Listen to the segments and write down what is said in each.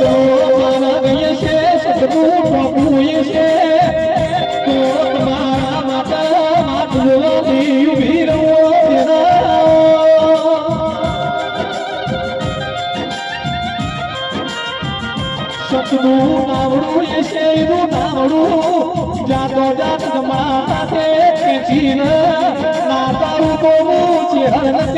માનવીય છે સતનું બાપુય છે તો તમારા માતા માતૃની ઊભી રહો સતનું નાવડું જાતો જાત જમાતે ખેંચીન ના તારું તો છે નથી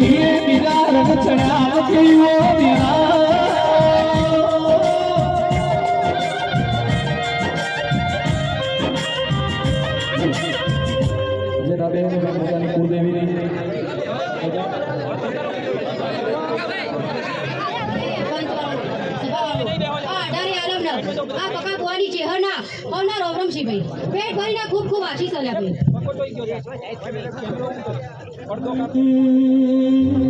પીઢીએ બીજા રંગ ચડાવ તેના જનાબે પોતાની કુળદેવીની પેટ ભરીને ખૂબ ખૂબ ભાઈ. એ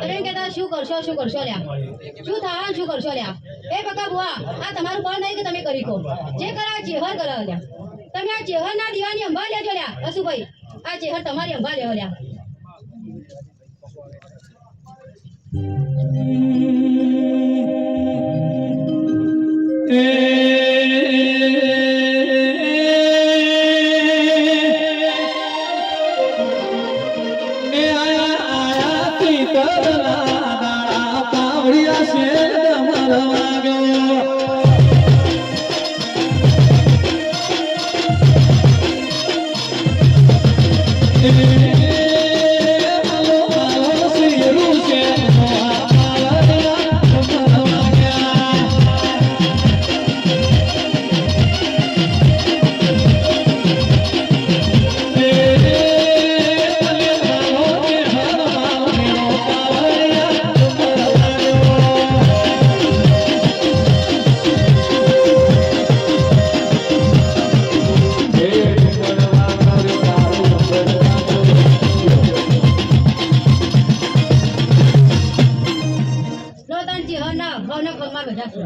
તમે એમ કહેતા શું કરશો શું કરશો લ્યા? શું થવાનું શું કરશો લ્યા? એ બકા આ તમારું બળ નહીં કે તમે કરી કહો જે કરા ચેહર કરો લ્યા. તમે આ ચેહર ના દીવાની અંબા લેજો લ્યા, અશુભાઈ. આ ચેહર તમારી અંબા લેવો લ્યા. જે હ ના હ ના બધા છે